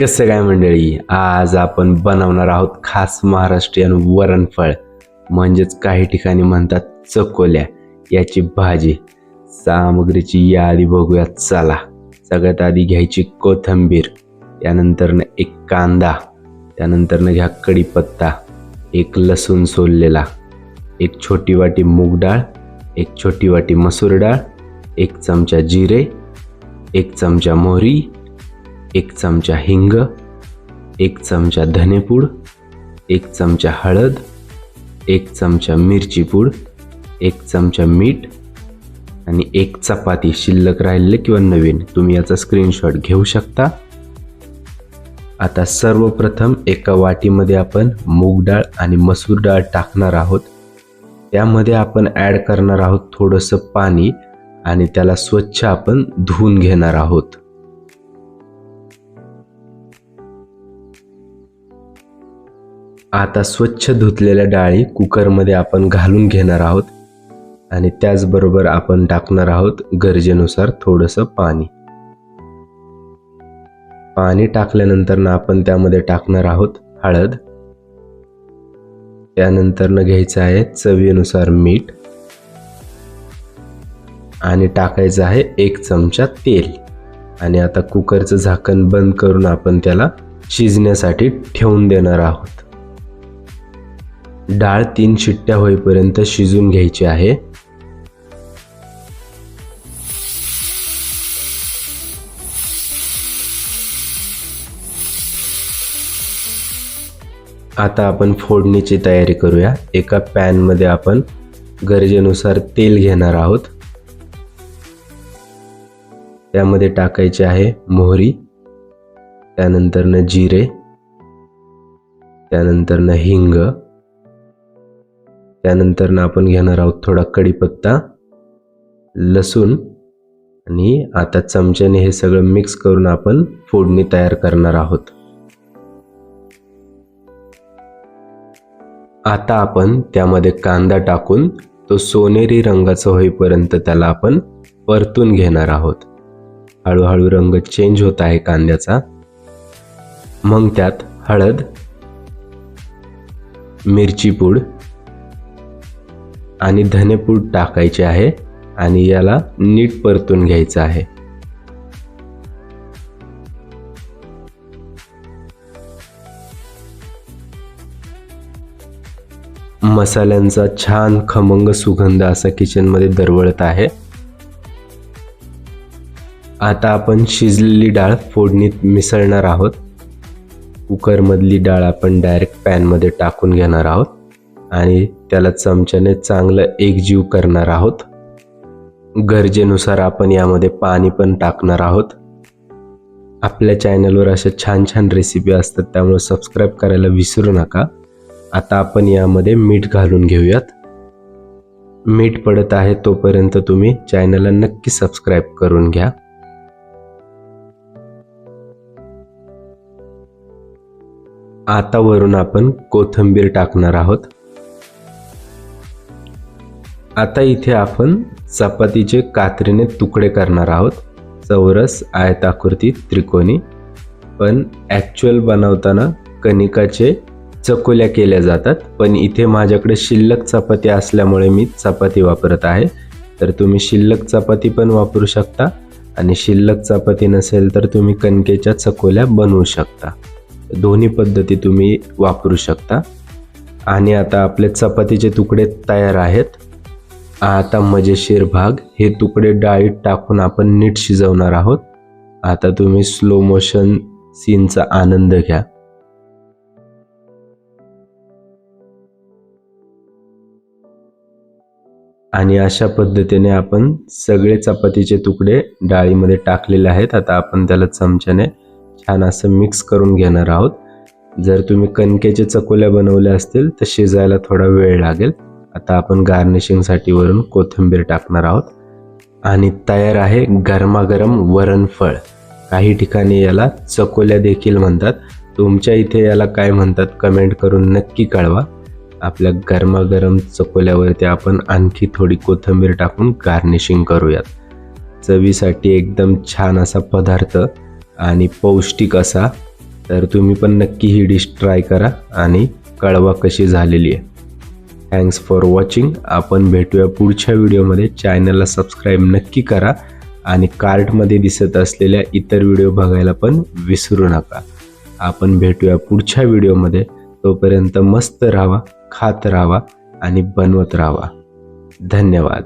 कसं काय मंडळी? आज आपण बनवणार आहोत खास महाराष्ट्रीयन वरणफळ. म्हणजेच काही ठिकाणी म्हणतात चकोल्या. याची भाजी. सामग्रीची यादी बघूया चला. सगळ्यात आधी घ्यायची कोथंबीर. त्यानंतरनं एक कांदा. त्यानंतरनं घ्या कढीपत्ता. एक लसूण सोललेला. एक छोटी वाटी मूग डाळ. एक छोटी वाटी मसूर डाळ. एक चमचा जिरे. एक चमचा मोहरी. एक चमचा हिंग एक चमचा धनेपूड एक चमचा हळद एक चमचा मिरची पूड एक चमचा मीठ आणि एक चपाती शिल्लक राहिलेले किंवा नवीन. तुम्ही याचा स्क्रीनशॉट घेऊ शकता. आता सर्वप्रथम एका वाटीमध्ये आपण मूग डाळ आणि मसूर डाळ टाकणार आहोत. त्यामध्ये आपण ॲड करणार आहोत थोडंसं पाणी आणि त्याला स्वच्छ आपण धुवून घेणार आहोत. आता स्वच्छ धुतलेल्या डाळी कुकरमध्ये आपण घालून घेणार आहोत. आणि त्याचबरोबर आपण टाकणार आहोत गरजेनुसार थोडंसं पाणी. पाणी टाकल्यानंतर ना आपण त्यामध्ये टाकणार आहोत हळद. त्यानंतर घ्यायचं आहे चवीनुसार मीठ. आणि टाकायचं आहे एक चमचा तेल. आणि आता कुकरचं झाकण बंद करून आपण त्याला शिजण्यासाठी ठेवून देणार आहोत. डाळ तीन शिट्ट्या होईपर्यंत शिजून घ्यायची आहे. आता आपण फोडणीची तयारी करूया. एका पॅनमध्ये आपण गरजेनुसार तेल घेणार आहोत. त्यामध्ये टाकायचे आहे मोहरी त्यानंतरनं जिरे त्यानंतरनं हिंग त्यानंतरनं आपण घेणार आहोत थोडा कढीपत्ता लसूण आणि आता चमच्याने हे सगळं मिक्स करून आपण फोडणी तयार करणार आहोत. आता आपण त्यामध्ये कांदा टाकून तो सोनेरी रंगाचा होईपर्यंत त्याला आपण परतून घेणार आहोत. हळूहळू रंग चेंज होत आहे कांद्याचा. मग त्यात हळद मिरची पूड आणि धनेपूड टाकायचे आहे आणि याला नीट परतून घ्यायचं आहे. मसाल्यांचा छान खमंग सुगंध असा किचनमध्ये दरवळत आहे. आता आपण शिजलेली डाळ फोडणीत मिसळणार आहोत. कुकरमधली डाळ आपण डायरेक्ट पॅनमध्ये टाकून घेणार आहोत. आणि त्याला चमच्याने चांगलं एकजीव करणार आहोत. गरजेनुसार आपण यामध्ये पाणी पण टाकणार आहोत. आपल्या चॅनलवर अशा छान छान रेसिपी असतात त्यामुळे सबस्क्राईब करायला विसरू नका. आता आपण यामध्ये मीठ घालून घेऊयात. मीठ पडत आहे तोपर्यंत तुम्ही चॅनलला नक्की सबस्क्राईब करून घ्या. आता वरून आपण कोथिंबीर टाकणार आहोत. आता इथे आपण चपातीचे कात्रीने तुकडे करणार आहोत. चौरस आयताकृती त्रिकोणी. पण ॲक्च्युअल बनवताना कणिकाचे चकोल्या केल्या जातात. पण इथे माझ्याकडे शिल्लक चपाती असल्यामुळे मी चपाती वापरत आहे. तर तुम्ही शिल्लक चपाती पण वापरू शकता आणि शिल्लक चपाती नसेल तर तुम्ही कणकेच्या चकोल्या बनवू शकता. दोन्ही पद्धती तुम्ही वापरू शकता. आणि आता आपले चपातीचे तुकडे तयार आहेत. आता मजेशीर भाग. हे तुकडे डाळीत टाकून आपण नीट शिजवणार आहोत. आता तुम्ही स्लो मोशन सीनचा आनंद घ्या. आणि अशा पद्धतीने आपण सगळे चपातीचे तुकडे डाळीमध्ये टाकलेले आहेत. आता आपण त्याला चमच्याने छान असं मिक्स करून घेणार आहोत. जर तुम्ही कणकेचे चकोल्या बनवल्या असतील तर शिजायला थोडा वेळ लागेल. आता आपण गार्निशिंगसाठी वरून कोथिंबीर टाकणार आहोत. आणि तयार आहे गरमागरम वरणफळ काही ठिकाणी याला चकोल्या देखील म्हणतात. तुमच्या इथे याला काय म्हणतात कमेंट करून नक्की कळवा. आपल्या गरमागरम चकोल्यावरती आपण आणखी थोडी कोथिंबीर टाकून गार्निशिंग करूयात. चवीसाठी एकदम छान असा पदार्थ आणि पौष्टिक असा. तर तुम्ही पण नक्की ही डिश ट्राय करा आणि कळवा कशी झालेली आहे. थँक्स फॉर वॉचिंग आपण भेटूया पुढच्या व्हिडिओमध्ये. चॅनलला सबस्क्राईब नक्की करा. आणि कार्टमध्ये दिसत असलेल्या इतर व्हिडिओ बघायला पण विसरू नका. आपण भेटूया पुढच्या व्हिडिओमध्ये. तोपर्यंत मस्त राहा खात राहा आणि बनवत राहा. धन्यवाद.